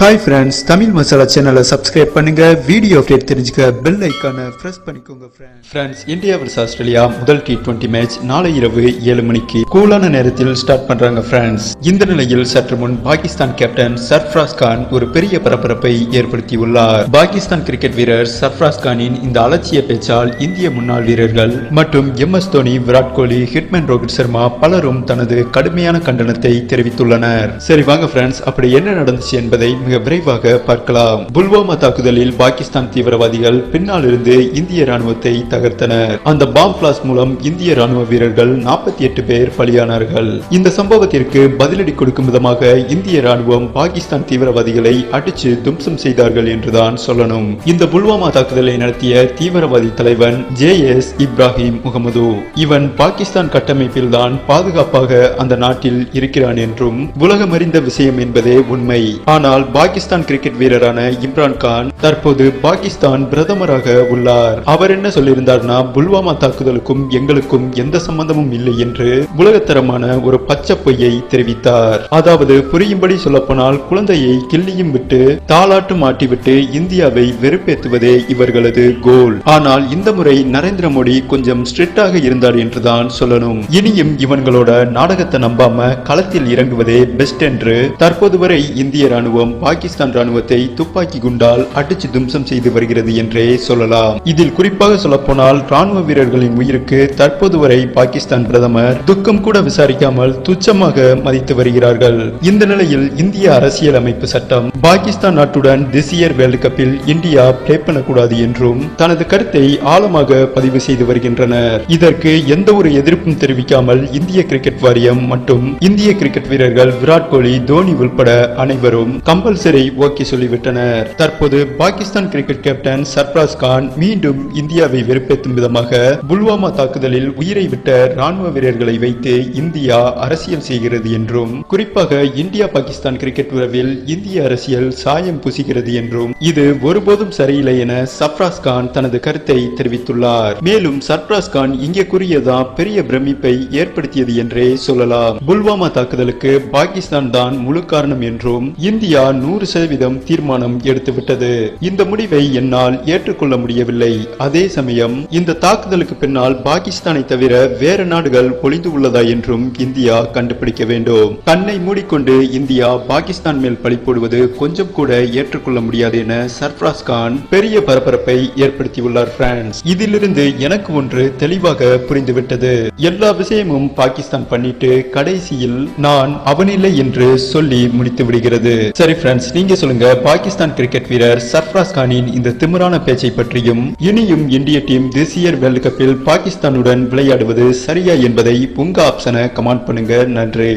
Hi friends Tamil masala சேனலை subscribe பண்ணுங்க. Video update தெரிஞ்சுக்க பெல் ஐக்கானை ப்ரெஸ் பண்ணிக்கோங்க ஃப்ரெண்ட்ஸ் இந்தியா வர்ஸ் ஆஸ்திரேலியா முதல் டி டுவெண்ட்டி மேட்ச் நாளை இரவு ஏழு மணிக்கு கூலான நேரத்தில் ஸ்டார்ட் பண்றாங்க ஃப்ரெண்ட்ஸ் இந்த நிலையில் சற்று முன் பாகிஸ்தான் கேப்டன் சர்ஃப்ராஸ் கான் ஒரு பெரிய பரபரப்பை ஏற்படுத்தியுள்ளார். பாகிஸ்தான் கிரிக்கெட் வீரர் சர்ஃப்ராஸ் கானின் இந்த அலட்சிய பேச்சால் இந்திய முன்னாள் வீரர்கள் மற்றும் M S Dhoni Virat Kohli hitman Rohit Sharma பலரும் தனது கடுமையான கண்டனத்தை தெரிவித்துள்ளனர். சரி வாங்க ஃப்ரெண்ட்ஸ் அப்படி என்ன நடந்துச்சு என்பதை மிக விரைவாக பார்க்கலாம். புல்வாமா தாக்குதலில் பாகிஸ்தான் தீவிரவாதிகள் பின்னால் இருந்து இந்திய ராணுவத்தை தகர்த்தனர். அந்த பாம் பிளாஸ் மூலம் இந்திய ராணுவ வீரர்கள் நாற்பத்தி எட்டு பேர் பலியானார்கள். இந்த சம்பவத்திற்கு பதிலடி கொடுக்கும் விதமாக இந்திய ராணுவம் பாகிஸ்தான் தீவிரவாதிகளை அடிச்சு தும்சம் செய்தார்கள் என்றுதான் சொல்லணும். இந்த புல்வாமா தாக்குதலை நடத்திய தீவிரவாதி தலைவன் ஜே எஸ் இப்ராஹிம் முகமது. இவன் பாகிஸ்தான் கட்டமைப்பில் தான் பாதுகாப்பாக அந்த நாட்டில் இருக்கிறான் என்றும் உலகமறிந்த விஷயம் என்பதே உண்மை. ஆனால் பாகிஸ்தான் கிரிக்கெட் வீரரான இம்ரான் கான் தற்போது பாகிஸ்தான் பிரதமராக உள்ளார். அவர் என்ன சொல்லியிருந்தார்னா புல்வாமா தாக்குதலுக்கும் எங்களுக்கும் எந்த சம்பந்தமும் இல்லை என்று உலகத்தரமான ஒரு பச்சை பொய்யை தெரிவித்தார். அதாவது புரியும்படி சொல்லப்போனால் குழந்தையை கிள்ளியும் விட்டு தாளாட்டும் ஆட்டிவிட்டு இந்தியாவை வெறுப்பேற்றுவதே இவர்களது கோல். ஆனால் இந்த முறை நரேந்திர மோடி கொஞ்சம் ஸ்ட்ரிக்டாக இருந்தார் என்றுதான் சொல்லணும். இனியும் இவன்களோட நாடகத்தை நம்பாம களத்தில் இறங்குவதே பெஸ்ட் என்று தற்போது வரை இந்திய ராணுவம் பாகிஸ்தான் ராணுவத்தை துப்பாக்கி குண்டால் அடிச்சு தும்சம் செய்து வருகிறது என்றே சொல்லலாம். இதில் குறிப்பாக சொல்லப்போனால் ராணுவ வீரர்களின் உயிருக்கு தற்போது வரை பாகிஸ்தான் பிரதமர் துக்கம் கூட விசாரிக்காமல் துச்சமாக மதித்து வருகிறார்கள். இந்த நிலையில் இந்திய அரசியல் அமைப்பு சட்டம் பாகிஸ்தான் நாட்டுடன் திஸ் இயர் வேர்ல்டு கப்பில் இந்தியா பிளே பண்ணக்கூடாது என்றும் தனது கருத்தை ஆழமாக பதிவு செய்து வருகின்றனர். இதற்கு எந்த ஒரு எதிர்ப்பும் தெரிவிக்காமல் இந்திய கிரிக்கெட் வாரியம் மற்றும் இந்திய கிரிக்கெட் வீரர்கள் விராட் கோலி தோனி உள்பட அனைவரும் கம்பல் கம்பல்சரி ஓகே சொல்லிவிட்டனர். தற்போது பாகிஸ்தான் கிரிக்கெட் கேப்டன் சர்பராஸ் கான் மீண்டும் இந்தியாவை வெறுப்பேற்றும் விதமாக புல்வாமா தாக்குதலில் உயிரை விட்ட ராணுவ வீரர்களை வைத்து இந்தியா அரசியல் செய்கிறது என்றும் குறிப்பாக இந்தியா பாகிஸ்தான் கிரிக்கெட் உறவில் இந்திய அரசியல் சாயம் புசிகிறது என்றும் இது ஒருபோதும் சரியில்லை என சர்ஃப்ராஸ் கான் தனது கருத்தை தெரிவித்துள்ளார். மேலும் சர்பராஸ் கான் இங்கே கூறியதான் பெரிய பிரமிப்பை ஏற்படுத்தியது என்றே சொல்லலாம். புல்வாமா தாக்குதலுக்கு பாகிஸ்தான் தான் முழு காரணம் என்றும் இந்தியா நூறு சதவீதம் தீர்மானம் எடுத்துவிட்டது. இந்த முடிவை என்னால் ஏற்றுக்கொள்ள முடியவில்லை. அதே சமயம் இந்த தாக்குதலுக்கு பின்னால் பாகிஸ்தானை தவிர வேற நாடுகள் ஒளிந்து உள்ளதா என்றும் இந்தியா கண்டுபிடிக்க வேண்டும். கண்ணை மூடிக்கொண்டு இந்தியா பாகிஸ்தான் மேல் பழி போடுவது கொஞ்சம் கூட ஏற்றுக்கொள்ள முடியாது என சர்ஃப்ராஸ் கான் பெரிய பரபரப்பை ஏற்படுத்தியுள்ளார் பிரான்ஸ். இதிலிருந்து எனக்கு ஒன்று தெளிவாக புரிந்துவிட்டது. எல்லா விஷயமும் பாகிஸ்தான் பண்ணிட்டு கடைசியில் நான் அவனில்லை என்று சொல்லி முடித்து விடுகிறது சரி ஃப்ரெண்ட்ஸ் நீங்க சொல்லுங்க பாகிஸ்தான் கிரிக்கெட் வீரர் சர்ஃப்ராஸ் கானின் இந்த திமிரான பேச்சை பற்றியும் இனியும் இந்திய டீம் திஸ் இயர் வேர்ல்டு கப்பில் பாகிஸ்தானுடன் விளையாடுவது சரியா என்பதை உங்க ஆப்ஷனை கமெண்ட் பண்ணுங்க. நன்றி.